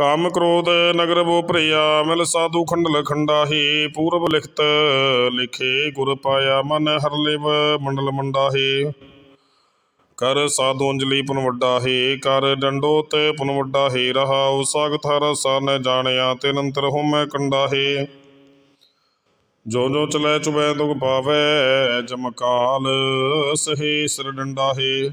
ਕਾਮ ਕ੍ਰੋਧ ਨਗਰ ਬੋ ਭਰਿਆ, ਮਿਲ ਸਾਧੂ ਖੰਡਲ ਖੰਡਾਹੀ, ਪੂਰਬ ਲਿਖਤ ਲਿਖੇ ਗੁਰ ਪਾਇਆ, ਮਨ ਹਰ ਲਿਵ ਮੰਡਲ ਮੰਡਾਹੀ। ਕਰ ਸਾਧੂ ਅੰਜਲੀ ਪੁਨ ਵੱਡਾ ਕਰ ਡੰਡੋਤ ਪੁਨ ਵੱਡਾ ਹੈ ਰਹਾਉ ਸਾਗਤ ਹਰ ਸਨ ਜਾਣਿਆ ਤੇ ਨੰਤਰ ਹੋਮੈ ਕੰਡਾ ਹੈ ਜੋ ਜੋ ਚਲੈ ਚੁਬੈ ਦੁਖ ਪਾਵੈ ਜਮਕਾਲ ਸਹੇ ਸਿਰ ਡੰਡਾ ਹੈ